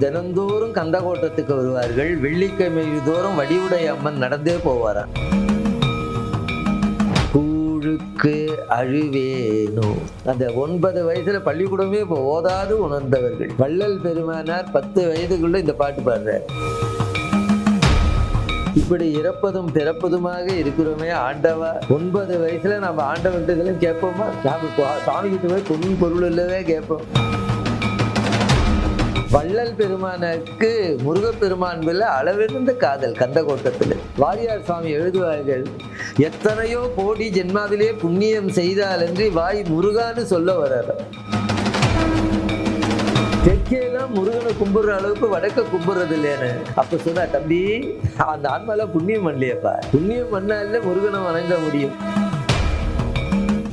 தினந்தோறும் கந்தகோட்டத்துக்கு வருவார்கள். வெள்ளிக்கிழமை தோறும் வடிவுடைய அம்மன் நடந்தே போவாராம். கூழுக்கு அழுவேனோ. அந்த ஒன்பது வயசுல பள்ளிக்கூடமே இப்போ ஓதாது உணர்ந்தவர்கள். வள்ளல் பெருமானார் பத்து வயதுக்குள்ள இந்த பாட்டு பாடுறார். இப்படி இறப்பதும் பிறப்பதுமாக இருக்கிறோமே ஆண்டவா. ஒன்பது வயசுல நம்ம ஆண்டவன் இதெல்லாம் கேட்போமா? நாம சாமி கிட்ட போய் பொருள் இல்லவே கேட்போம். வள்ளல் பெருமானுக்கு முருகப்பெருமான் மேல அளவிருந்த காதல் கந்தகோட்டத்தில். வாரியார் சுவாமி எழுதுவார்கள் எத்தனையோ கோடி ஜென்மாவிலே புண்ணியம் செய்தாலன்றி வாய் முருகான்னு சொல்ல வர்றார் தெற்கேலாம் முருகனை கும்பிடுற அளவுக்கு வடக்க கும்பிடுறது இல்லைன்னு அப்ப சொன்னா தம்பி அந்த ஆன்மாலாம் புண்ணியம் பண்ணலையப்பா. புண்ணியம் பண்ணால முருகனை வணங்க முடியும்.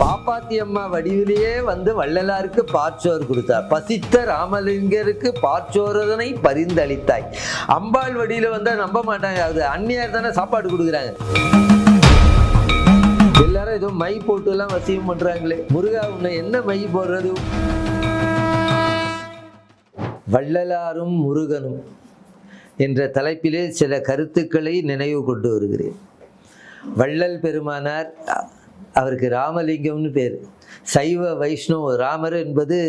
பாப்பாத்தி அம்மா வடிவிலேயே வந்து வள்ளலாருக்கு பாச்சோர் கொடுத்தார் பசித்த ராமலிங்கருக்கு பாச்சோரதனை பரிந்தளித்தாய். அம்பாள் வடியில வந்தால் நம்ப மாட்டாங்க. அது அந்நியார் தானே சாப்பாடு கொடுக்குறாங்க. எல்லாரும் ஏதோ மை போட்டு எல்லாம் வசியம் பண்றாங்களே. முருகா உன்னை என்ன மை போடுறது? வள்ளலாரும் முருகனும் என்ற தலைப்பிலே சில கருத்துக்களை நினைவு கொண்டு வருகிறேன். வள்ளல் பெருமானார் அவருக்கு ராமலிங்கம்னு பேர். சைவ வைஷ்ணவ ராமர் என்பது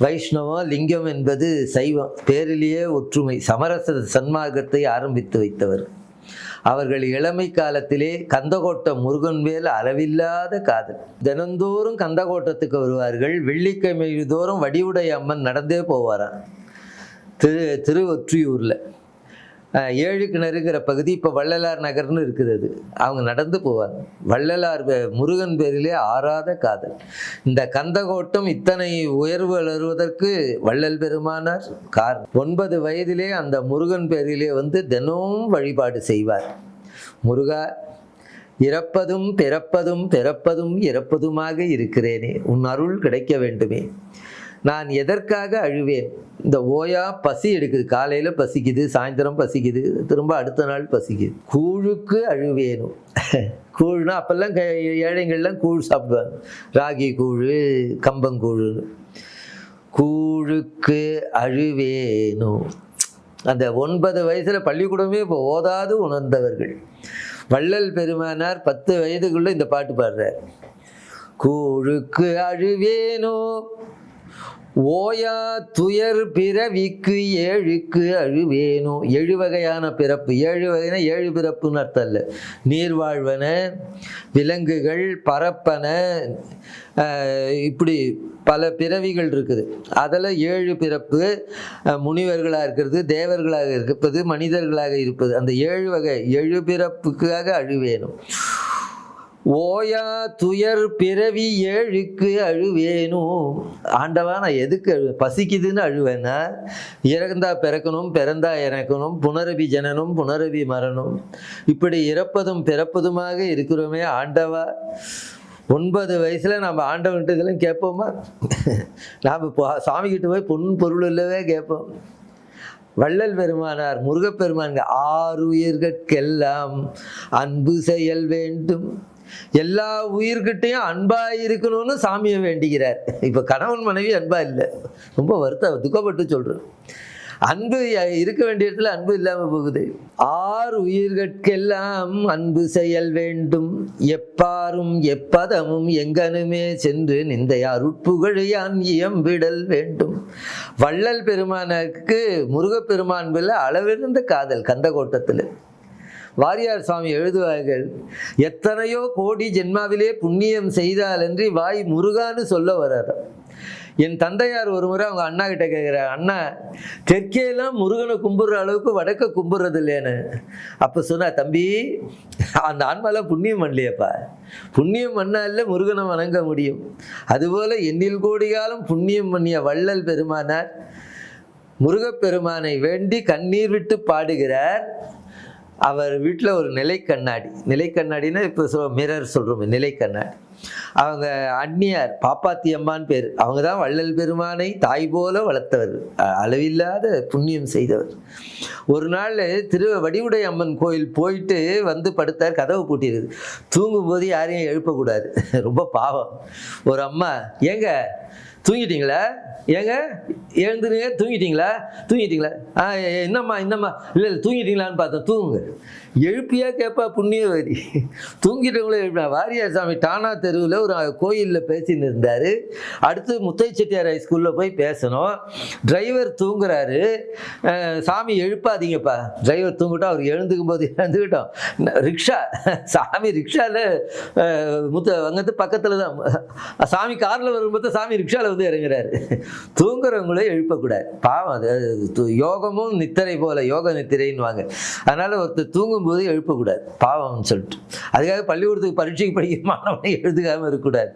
வைஷ்ணவம் லிங்கம் என்பது சைவம். பேரிலேயே ஒற்றுமை சமரச சன்மார்க்கத்தை ஆரம்பித்து வைத்தவர். அவர்கள் இளமை காலத்திலே கந்தகோட்டம் முருகன் மேல் அளவில்லாத காதல். தினந்தோறும் கந்தகோட்டத்துக்கு வருவார்கள். வெள்ளிக்கிழமை தோறும் வடிவுடைய அம்மன் நடந்தே போவாராம். திரு திருவொற்றியூரில். ஏழு கிணறுங்கிற பகுதி இப்போ வள்ளலார் நகர்னு இருக்குது அது. அவங்க நடந்து போவார் வள்ளலார் முருகன் பேரிலே ஆறாத காதல். இந்த கந்தகோட்டம் இத்தனை உயர்வு வளருவதற்கு வள்ளல் பெருமானார் கார் ஒன்பது வயதிலே அந்த முருகன் பேரிலே வந்து தினமும் வழிபாடு செய்வார். முருகா இறப்பதும் பிறப்பதும் பிறப்பதும் இறப்பதுமாக இருக்கிறேனே. உன் அருள் கிடைக்க வேண்டுமே. நான் எதற்காக அழுவேன்? இந்த ஓயா பசி எடுக்குது. காலையில் பசிக்குது சாயந்தரம் பசிக்குது திரும்ப அடுத்த நாள் பசிக்குது. கூழுக்கு அழுவேனும் கூழ்னா அப்போல்லாம் ஏழைங்கள்லாம் கூழ் சாப்பிடுவாங்க. ராகி கூழ் கம்பங்கூழ் கூழுக்கு அழுவேனும் அந்த ஒன்பது வயசில் பள்ளிக்கூடமே இப்போ ஓதாது உணர்ந்தவர்கள். வள்ளல் பெருமானார் பத்து வயதுக்குள்ளே இந்த பாட்டு பாடுறார். கூழுக்கு அழுவேனோ? ஓயா துயர் பிறவிக்கு ஏழுக்கு அழுவேனோ. ஏழு வகையான பிறப்பு. ஏழு வகைனா ஏழு பிறப்புன்னு அர்த்தம் இல்லை. நீர்வாழ்வன விலங்குகள் பரப்பன இப்படி பல பிறவிகள் இருக்குது. அதில் ஏழு பிறப்பு முனிவர்களாக இருக்கிறது தேவர்களாக இருப்பது மனிதர்களாக இருப்பது. அந்த ஏழு வகை ஏழு பிறப்புக்காக அழுவேணும் ஓயா துயர் பிறவி ஏழுக்கு அழுவேனோ? ஆண்டவா நான் எதுக்கு அழு பசிக்குதுன்னு அழுவேன்னா இறந்தா பிறக்கணும் பிறந்தா இறக்கணும் புனரபி ஜனனும் புனரபி மரணம். இப்படி இறப்பதும் பிறப்பதுமாக இருக்கிறோமே ஆண்டவா. ஒன்பது வயசில் நம்ம ஆண்டவன்ட்டு இதெல்லாம் கேட்போமா? நாம் இப்போ சாமிக்கிட்ட போய் பொன் பொருள் இல்லவே கேட்போம். வள்ளல் பெருமானார் முருகப்பெருமான்கள் ஆறு உயிர்கட்கெல்லாம் அன்பு செயல் வேண்டும். எல்லா உயிர்கிட்டையும் அன்பா இருக்கணும்னு சாமியை வேண்டிக்கிறார். இப்போ கணவன் மனைவி அன்பா இல்லை. ரொம்ப வருத்த துக்கப்பட்டு சொல்கிறேன் அன்பு இருக்க வேண்டிய இடத்துல அன்பு இல்லாம போகுது. ஆறு உயிர்கட்கெல்லாம் அன்பு செயல் வேண்டும். எப்பாரும் எப்பதமும் எங்கனுமே சென்று நிந்தை உட்புகழையான் இயம்பிடல் வேண்டும். வள்ளல் பெருமானுக்கு முருகப்பெருமான் அளவிருந்த காதல் கந்தகோட்டத்தில். வாரியார் சுவாமி எழுதுவார்கள் எத்தனையோ கோடி ஜென்மாவிலே புண்ணியம் செய்தாலன்றி வாய் முருகான்னு சொல்ல வர்றார் என் தந்தையார் ஒரு முறை அவங்க அண்ணா கிட்ட கேட்குறார் அண்ணா தெற்கேலாம் முருகனை கும்பிட்ற அளவுக்கு வடக்க கும்பிட்றது இல்லைன்னு அப்போ சொன்னா தம்பி அந்த ஆன்மாலாம் புண்ணியம் பண்ணலையப்பா. புண்ணியம் பண்ணால முருகனை வணங்க முடியும். அதுபோல எண்ணில் கோடி காலம் புண்ணியம் பண்ணிய வள்ளல் பெருமானார் முருகப்பெருமானை வேண்டி கண்ணீர் விட்டு பாடுகிறார். அவர் வீட்டில் ஒரு நிலை கண்ணாடி. நிலை கண்ணாடின்னா இப்போ சொ மிரர் சொல்கிறோம் நிலை கண்ணாடி. அவங்க அந்நியார் பாப்பாத்தி அம்மான் பேர். அவங்க தான் வள்ளல் பெருமானை தாய் போல வளர்த்தவர். அளவில்லாத புண்ணியம் செய்தவர். ஒரு நாள் திரு வடிவுடை அம்மன் கோயில் போயிட்டு வந்து படுத்தார் கதவு பூட்டிடுது தூங்கும்போது யாரையும் எழுப்பக்கூடாது. ரொம்ப பாவம். ஒரு அம்மா ஏங்க தூங்கிட்டீங்களா? ஏங்க? எழுந்துருங்க. தூங்கிட்டீங்களா? தூங்கிட்டீங்களா? ஆ என்னம்மா என்னம்மா? இல்லை இல்லை தூங்கிட்டீங்களான்னு பார்த்தேன் தூங்குங்க. எழுப்பியா கேட்பா புண்ணியவதி. தூங்கிட்டவங்களே எழுப்பினா வாரியார் சாமி டானா தெருவில் ஒரு கோயிலில் பேசின்னு இருந்தார். அடுத்து முத்தை செட்டியார் ஹைஸ்கூலில் போய் பேசணும். டிரைவர் தூங்குறாரு. சாமி எழுப்பாதீங்கப்பா. டிரைவர் தூங்கிட்டோம் அவர் எழுந்துக்கும் போது எழுந்துக்கிட்டோம் ரிக்ஷா. சாமி ரிக்ஷாவில் முத்த அங்கத்து பக்கத்தில் தான் சாமி காரில் வரும்போது சாமி ரிக்ஷாவில் வந்து இறங்குறாரு. தூங்குறவங்களே எழுப்பக்கூடாது. பாவம் அது யோகமும் நித்திரை போல யோக நித்திரைன்னுவாங்க. அதனால் ஒருத்தர் தூங்கும்போது எழுப்பக்கூடாது. பாவம்னு சொல்லிட்டு. அதுக்காக பள்ளிக்கூடத்துக்கு பரீட்சைக்கு படிக்கிற மாணவனை எழுதுக்காமல் இருக்கக்கூடாது.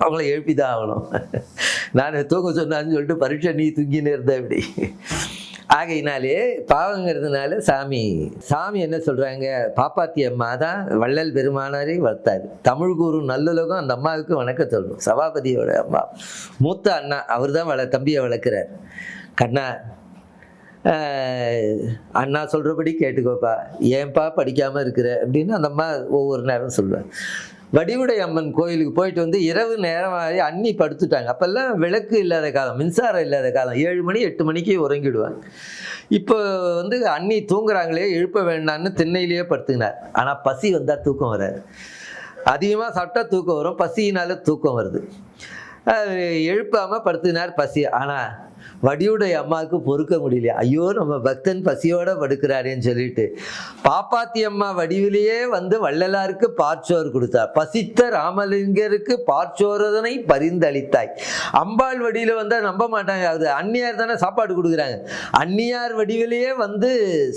அவங்கள எழுப்பி தான் ஆகணும். நான் தூங்க சொன்னான்னு சொல்லிட்டு பரீட்சை நீ தூங்கினே இருந்த இப்படி ஆகையினாலே பாவங்கிறதுனால சாமி சாமி என்ன சொல்கிறாங்க பாப்பாத்தி அம்மா தான் வள்ளல் பெருமானாரை வளர்த்தாரு. தமிழ் குரு நல்லுலகம் அந்த அம்மாவுக்கு வணக்கம் சொல்லணும். சபாபதியோட அம்மா. மூத்த அண்ணா அவர் தான் வள தம்பியை வளர்க்குறார். கண்ணா அண்ணா சொல்கிறபடி கேட்டுக்கோப்பா. ஏன்பா படிக்காமல் இருக்கிற? அப்படின்னு அந்த அம்மா ஒவ்வொரு நேரம் சொல்லுவேன் வடிவுடை அம்மன் கோயிலுக்கு போயிட்டு வந்து இரவு நேரம் ஆகி அண்ணி படுத்துட்டாங்க. அப்போல்லாம் விளக்கு இல்லாத காலம் மின்சாரம் இல்லாத காலம். ஏழு மணி எட்டு மணிக்கு உறங்கிடுவாங்க. இப்போ வந்து அண்ணி தூங்குறாங்களே எழுப்ப வேண்டாம்னு திண்ணையிலேயே படுத்துக்கினார். ஆனால் பசி வந்தால் தூக்கம் வராது. அதிகமாக சாப்பிட்டா தூக்கம் வரும் பசியினால தூக்கம் வருது. அது எழுப்பாமல் படுத்துக்கினார் பசி. ஆனால் வடிவுடைய அம்மாவுக்கு பொறுக்க முடியல ஐயோ நம்ம பக்தன் பசியோட படுக்கிறாரேன்னு சொல்லிட்டு. பாப்பாத்தி அம்மா வடிவிலேயே வந்து வள்ளலாருக்கு பார்ச்சோர் கொடுத்தார் பசித்த ராமலிங்கருக்கு பார்ச்சோரதனை பரிந்தளித்தாய். அம்பாள் வடியில வந்தா நம்ப மாட்டாங்க. அது அந்நியார் தானே சாப்பாடு கொடுக்குறாங்க. அந்நியார் வடிவிலேயே வந்து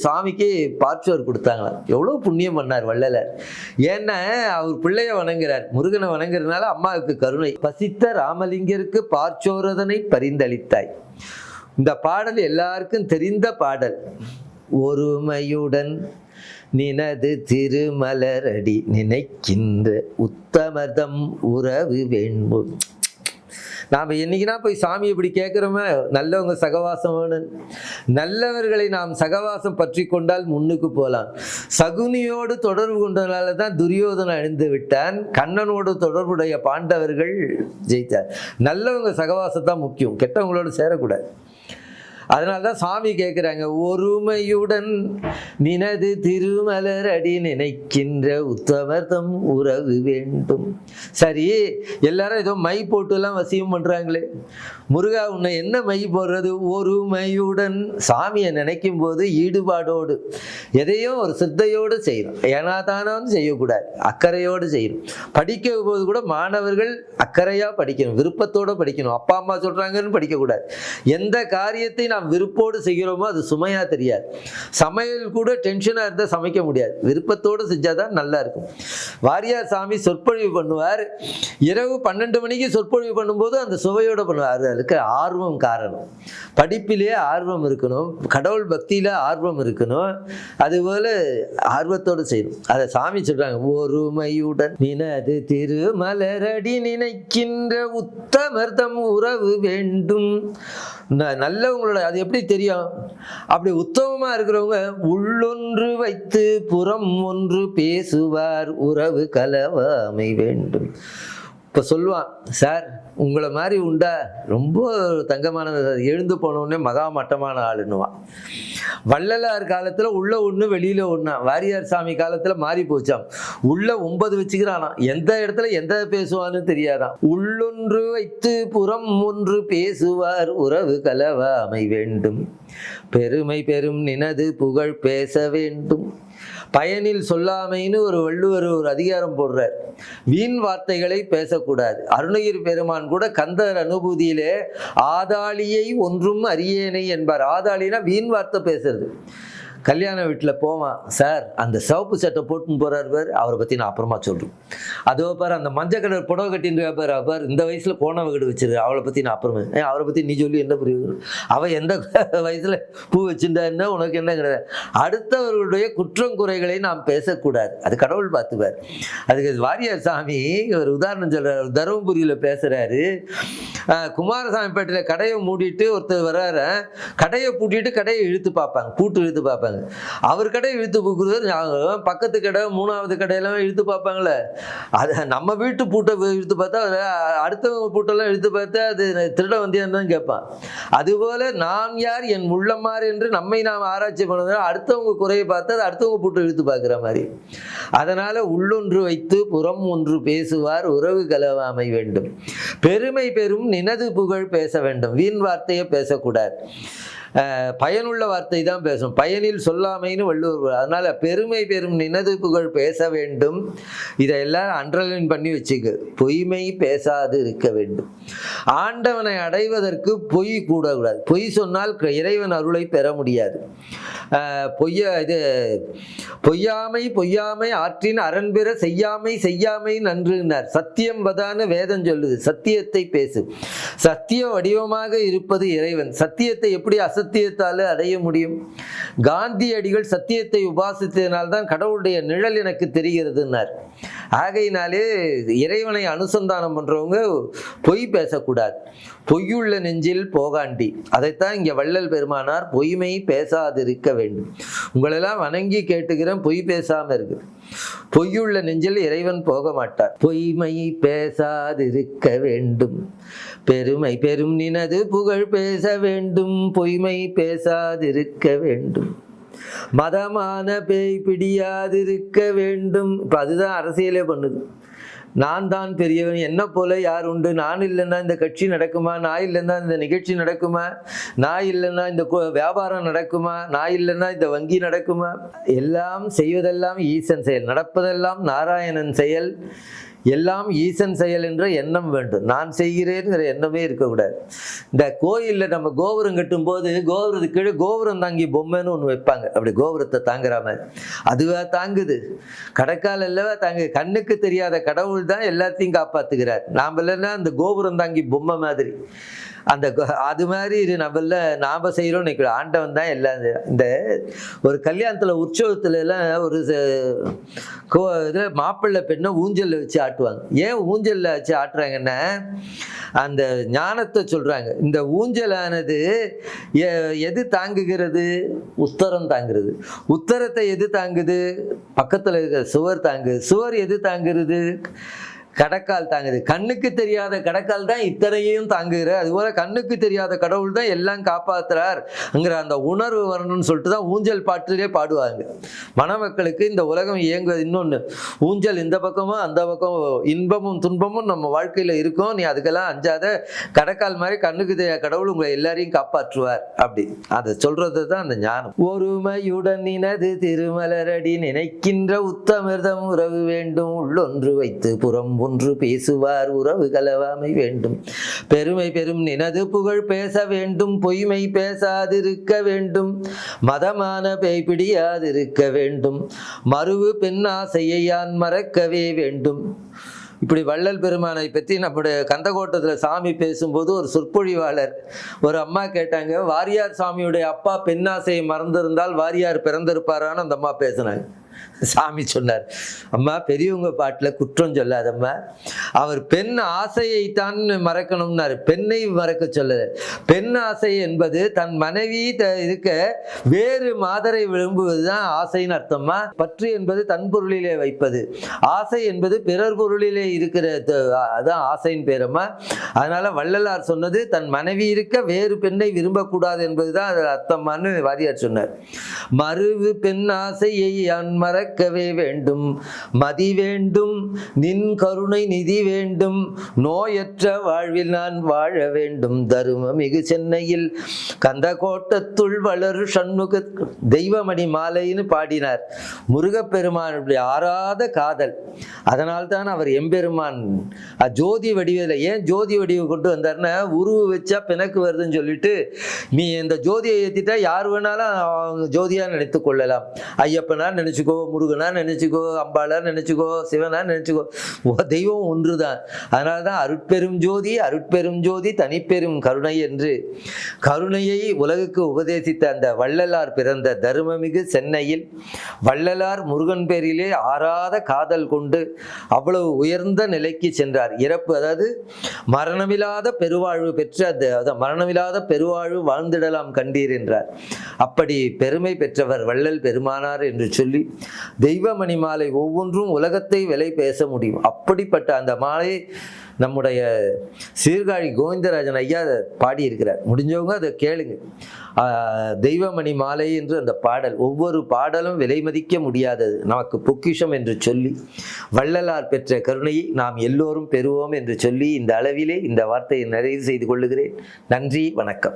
சுவாமிக்கு பார்ச்சோர் கொடுத்தாங்களாம். எவ்வளோ புண்ணியம் பண்ணார் வள்ளலார். ஏன்னா அவர் பிள்ளைய வணங்குறார். முருகனை வணங்குறதுனால அம்மாவுக்கு கருணை. பசித்த ராமலிங்கருக்கு பார்ச்சோரதனை பரிந்தளித்தாய். இந்த பாடல் எல்லாருக்கும் தெரிந்த பாடல். ஒருமையுடன் நினது திருமலரடி நினைக்கின்ற உத்தமதம் உறவு வேண்டும். நாம் என்னைக்குனா போய் சாமி இப்படி கேட்குறோமே நல்லவங்க சகவாசம் வேணும் நல்லவர்களை நாம் சகவாசம் பற்றி கொண்டால் முன்னுக்கு போகலாம். சகுனியோடு தொடர்பு கொண்டதுனால தான் துரியோதனை அழிந்து விட்டான். கண்ணனோடு தொடர்புடைய பாண்டவர்கள் ஜெயித்தார். நல்லவங்க சகவாசம் தான் முக்கியம். கெட்டவங்களோடு சேரக்கூடாது. அதனால தான் சாமி கேட்குறாங்க ஒருமையுடன் நினது திருமலர் அடி நினைக்கின்ற உத்தமர்தம் உறவு வேண்டும். சரி எல்லாரும் ஏதோ மை போட்டுலாம் வசியம் பண்ணுறாங்களே முருகா உன்னை என்ன மை போடுறது? ஒருமையுடன். சாமியை நினைக்கும் போது ஈடுபாடோடு எதையும் ஒரு சித்தையோடு செய்யணும். தானே வந்து செய்யக்கூடாது அக்கறையோடு செய்யணும். படிக்க போது கூட மாணவர்கள் அக்கறையாக படிக்கணும் விருப்பத்தோடு படிக்கணும். அப்பா அம்மா சொல்கிறாங்கன்னு படிக்கக்கூடாது. எந்த காரியத்தை நாம் விருப்போடு செய்கிறோமோ அது சுமையாக தெரியாது. சமையல் கூட டென்ஷனாக இருந்தால் சமைக்க முடியாது. விருப்பத்தோடு செஞ்சால் தான் நல்லா இருக்கும். வாரியார் சாமி சொற்பொழிவு பண்ணுவார். இரவு பன்னெண்டு மணிக்கு சொற்பொழிவு பண்ணும்போது அந்த சுவையோடு பண்ணுவார். அதுக்கு ஆர்வம் காரணம். படிப்பிலேயே ஆர்வம் இருக்கணும். கடவுள் பக்தியில் ஆர்வம் இருக்கணும். அதுபோல் ஆர்வத்தோடு செய்யணும். அதை சாமி சொல்கிறாங்க ஒருமையுடன் நினது திருமலரடி நினைக்கின்ற உத்தமர்தம் உறவு வேண்டும். நல்லவங்களோட அது எப்படி தெரியும்? அப்படி உத்தமமாக இருக்கிறவங்க உள்ளொன்று வைத்து புறம் ஒன்று பேசுவார் உறவு கலவாமை வேண்டும். இப்போ சொல்லுவான் சார் உங்களை மாதிரி உண்டா? ரொம்ப தங்கமான எழுந்து போனோடனே மகா மட்டமான ஆளுன்னுவான் வள்ளலார் காலத்தில் உள்ள ஒன்று வெளியில் ஒன்றா வாரியார் சாமி காலத்தில் மாறி போச்சான் உள்ள ஒன்பது வச்சுக்கிறானாம் எந்த இடத்துல எந்த பேசுவான்னு தெரியாதான் உள்ளொன்று வைத்து புறம் ஒன்று பேசுவார். உறவு கலவாமை வேண்டும். பெருமை பெரும் நினது புகழ் பேச வேண்டும். பயனில் சொல்லாமைன்னு ஒரு வள்ளுவர் ஒரு அதிகாரம் போடுறார். வீண் வார்த்தைகளை பேசக்கூடாது. அருணகிரி பெருமான் கூட கந்தர் அனுபூதியிலே ஆதாளியை ஒன்றும் அறியேனை என்பார். ஆதாளினா வீண் வார்த்தை பேசுறது. கல்யாண வீட்டில் போவான் சார் அந்த சிவப்பு சட்டை போட்டுன்னு போகிறார் பார். அவரை பற்றி நான் அப்புறமா சொல்கிறேன் அதோ பார் அந்த மஞ்சள் கலர் புடவை கட்டின்னு பார். அவர் இந்த வயசில் கோண வீடு வச்சிரு. அவளை பற்றி நான் அப்புறமா ஏன் அவரை பற்றி நீ சொல்லி என்ன புரியுது அவள் எந்த வயசில் பூ வச்சுட்டா என்ன? உனக்கு என்ன கிடையாது. அடுத்தவர்களுடைய குற்றம் குறைகளை நாம் பேசக்கூடாது. அது கடவுள் பார்த்துப்பார். அதுக்கு வாரியார் சாமி ஒரு உதாரணம் சொல்கிறார் தருமபுரியில் பேசுகிறாரு குமாரசாமி பேட்டையில் கடையை மூடிட்டு ஒருத்தர் வர்றாரு. கடையை பூட்டிட்டு கடையை இழுத்து பார்ப்பாங்க. பூட்டு இழுத்து பார்ப்பாங்க. பார்ப்பாங்க அவர் கடை இழுத்து பார்க்குறது நாங்கள் பக்கத்து கடை மூணாவது கடையெல்லாம் இழுத்து பார்ப்பாங்களே அதை நம்ம வீட்டு பூட்டை இழுத்து பார்த்தா அடுத்தவங்க பூட்டெல்லாம் இழுத்து பார்த்தா அது திருட வந்தியான்னு தான் கேட்பான். அதுபோல நான் யார் என் உள்ளமார் என்று நம்மை நாம் ஆராய்ச்சி பண்ணதால் அடுத்தவங்க குறையை பார்த்து அது அடுத்தவங்க பூட்டை இழுத்து பார்க்குற மாதிரி. அதனால் உள்ளொன்று வைத்து புறம் ஒன்று பேசுவார் உறவு கலவாமை வேண்டும். பெருமை பெரும் நினது புகழ் பேச வேண்டும். வீண் வார்த்தையை பேசக்கூடாது. பயனுள்ள வார்த்தை தான் பேசும். பயனில் சொல்லாமைன்னு வள்ளுவர் அதனால் பெருமை பெரும் நினது புகழ் பேச வேண்டும். இதை எல்லாரும் அண்டர்லைன் பண்ணி வச்சுக்க. பொய்மை பேசாது இருக்க வேண்டும். ஆண்டவனை அடைவதற்கு பொய் கூடக்கூடாது. பொய் சொன்னால் இறைவன் அருளை பெற முடியாது. பொய்ய இது பொய்யாமை பொய்யாமை ஆற்றின் அரண்பிற செய்யாமை செய்யாமை நன்றுனார். சத்தியம் வதான்னு வேதம் சொல்லுது. சத்தியத்தை பேசு. சத்திய வடிவமாக இருப்பது இறைவன். சத்தியத்தை எப்படி அசத்தியத்தால் அடைய முடியும். காந்தியடிகள் சத்தியத்தை உபாசித்ததினால்தான் கடவுளுடைய நிழல் எனக்கு தெரிகிறதுன்னார். ஆகையினாலே இறைவனை அனுசந்தானம் பண்ணுறவங்க பொய் பேசக்கூடாது. பொய்யுள்ள நெஞ்சில் போகாண்டி. அதைத்தான் இங்கே வள்ளல் பெருமானார் பொய்மை பேசாதிருக்க வேண்டும். உங்களெல்லாம் வணங்கி கேட்டுக்கிறேன் பொய் பேசாமல் இருக்கு. பொய்யுள்ள நெஞ்சில் இறைவன் போக மாட்டார் பொய்மை பேசாதிருக்க வேண்டும். பெருமை பெரும் நினது புகழ் பேச வேண்டும் பொய்மை பேசாதிருக்க வேண்டும். மதமான பேய் பிடியாதிருக்க வேண்டும். இப்போ அதுதான் அரசியலே பண்ணுது. நான் தான் பெரியவன் என்ன போல யார் உண்டு? நான் இல்லைன்னா இந்த கட்சி நடக்குமா? நான் இல்லைன்னா இந்த நிகழ்ச்சி நடக்குமா? நான் இல்லைன்னா இந்த வியாபாரம் நடக்குமா? நான் இல்லைன்னா இந்த வங்கி நடக்குமா? எல்லாம் செய்வதெல்லாம் ஈசன் செயல் நடப்பதெல்லாம் நாராயணன் செயல். எல்லாம் ஈசன் செயல் என்ற எண்ணம் வேண்டும். நான் செய்கிறேங்கிற எண்ணமே இருக்கக்கூடாது. இந்த கோயிலில் நம்ம கோபுரம் கட்டும் போது கோபுரத்துக்கு கீழே கோபுரம் தாங்கி பொம்மைன்னு ஒன்று வைப்பாங்க. அப்படி கோபுரத்தை தாங்குற மாதிரி தாங்குது. கடைக்கால் அல்லவா தாங்கு. கண்ணுக்கு தெரியாத கடவுள் தான் எல்லாத்தையும் காப்பாற்றுகிறார் நாம் இல்லைன்னா அந்த கோபுரம் தாங்கி பொம்மை மாதிரி. அந்த அது மாதிரி இது நம்மள நாம் செய்கிறோம் நினைக்கிறோம். ஆண்டவன் தான் எல்லாம் இந்த ஒரு கல்யாணத்தில் உற்சவத்துல எல்லாம் ஒரு ச- கோ இதில் மாப்பிள்ளை பெண்ணை ஊஞ்சலில் வச்சு ஆட்டுவாங்க ஏன் ஊஞ்சலில் வச்சு ஆட்டுறாங்கன்னா அந்த ஞானத்தை சொல்கிறாங்க இந்த ஊஞ்சலானது எ- எது தாங்குகிறது? உத்தரம் தாங்குறது. உத்தரத்தை எது தாங்குது? பக்கத்தில் இருக்கிற சுவர் தாங்குது. சுவர் எது தாங்குறது? கடக்கால் தாங்குது. கண்ணுக்கு தெரியாத கடக்கால் தான் இத்தனையும் தாங்குகிற. அதுபோல கண்ணுக்கு தெரியாத கடவுள் தான் எல்லாம் காப்பாத்துறார்ங்கிற அந்த உணர்வு வரணும்னு சொல்லிட்டு தான் ஊஞ்சல் பாட்டிலே பாடுவாங்க. மணமக்களுக்கு இந்த உலகம் இயங்குவது இன்னொன்று ஊஞ்சல் இந்த பக்கமும் அந்த பக்கம் இன்பமும் துன்பமும் நம்ம வாழ்க்கையில் இருக்கும். நீ அதுக்கெல்லாம் அஞ்சாத. கடக்கால் மாதிரி கண்ணுக்கு தெரியாத கடவுள் உங்களை எல்லாரையும் காப்பாற்றுவார். அப்படி. அதை சொல்றது தான் அந்த ஞானம். ஒருமையுடன் இனது திருமலரடி நினைக்கின்ற உத்தமிர்தம் உறவு வேண்டும். உள்ளொன்று வைத்து புறம் ஒன்று பேசுவார் உறவு கலவாமை வேண்டும். பெருமை பெரும் நினது புகழ் பேச வேண்டும். பொய்மை பேசாதிருக்க வேண்டும். மதமான பேய் பிடியாதிருக்க வேண்டும். மறுவு பெண்ணாசையை யான் மறக்கவே வேண்டும். இப்படி வள்ளல் பெருமானை பற்றி நம்முடைய கந்தகோட்டத்தில் சாமி பேசும்போது ஒரு சொற்பொழிவாளர் ஒரு அம்மா கேட்டாங்க வாரியார் சாமியுடைய அப்பா பெண்ணாசையை மறந்திருந்தால் வாரியார் பிறந்திருப்பாரான்னு அந்த அம்மா பேசினாங்க. சாமி சொன்னார். அம்மா பெரியவங்க பாட்டில் குற்றம் சொல்லாதம்மா. அவர் பெண் ஆசையைத்தான் மறக்கணும்னாரு. பெண்ணை மறக்க சொல்ல பெண் ஆசை என்பது தன் மனைவி த- இருக்க வேறு மாதரை விரும்புவது தான் ஆசைன்னு அர்த்தமா பற்று என்பது தன் பொருளிலே வைப்பது. ஆசை என்பது பிறர் பொருளிலே இருக்கிற அதுதான் அதான் ஆசையின் பேரம்மா. அதனால வள்ளலார் சொன்னது தன் மனைவி இருக்க வேறு பெண்ணை விரும்பக்கூடாது என்பதுதான் அது அர்த்தமான்னு வாரியார் சொன்னார். மறுவு பெண் ஆசையை யான் மறக்கவே வேண்டும். மதி வேண்டும். நின் கருணை நிதி வேண்டும். நோயற்ற வாழ்வில் நான் வாழ வேண்டும். தரும மிகு சென்னையில். கந்த கோட்டத்துள் வளரு சண்முக தெய்வமணி மாலைன்னு பாடினார். முருகப்பெருமானுடைய ஆறாத காதல். அதனால்தான் அவர் எம்பெருமான். ஜோதி வடிவில் ஏன் ஜோதி வடிவு கொண்டு வந்தார்னா உருவு வச்சா பிணக்கு வருதுன்னு சொல்லிட்டு நீ இந்த ஜோதியை ஏற்றிட்டா யார் வேணாலும் அவங்க ஜோதியாக நினைத்து கொள்ளலாம். ஐயப்பனா நினச்சிக்கோ நினச்சிக்கோ முருகனா நினச்சிக்கோ அம்பாளா நினச்சிக்கோ சிவனா நினச்சிக்கோ தெய்வம் ஒன்று தான் அதனால தான் அருட்பெரும் ஜோதி அருட்பெரும் ஜோதி தனிப்பெரும் கருணை என்று. கருணையை உலகுக்கு உபதேசித்த அந்த வள்ளலார் பிறந்த தருமமிகு சென்னையில் வள்ளலார் முருகன் பேரிலே ஆறாத காதல் கொண்டு அவ்வளவு உயர்ந்த நிலைக்கு சென்றார். இறப்பு அதாவது மரணமில்லாத பெருவாழ்வு பெற்று அந்த மரணமில்லாத பெருவாழ்வு வாழ்ந்திடலாம் கண்டீர் என்றார். அப்படி பெருமை பெற்றவர் வள்ளல் பெருமானார் என்று சொல்லி தெய்வமணி மாலை ஒவ்வொன்றும் உலகத்தை விலை பேச முடியும். அப்படிப்பட்ட அந்த மாலை நம்முடைய சீர்காழி கோவிந்தராஜன் ஐயா அதை பாடியிருக்கிறார். முடிஞ்சவங்க அதை கேளுங்க. தெய்வமணி மாலை என்று அந்த பாடல் ஒவ்வொரு பாடலும் விலை மதிக்க முடியாதது. நமக்கு பொக்கிஷம் என்று சொல்லி வள்ளலார் பெற்ற கருணையை நாம் எல்லோரும் பெறுவோம் என்று சொல்லி இந்த அளவிலே இந்த வார்த்தையை நிறைவு செய்து கொள்ளுகிறேன். நன்றி வணக்கம்.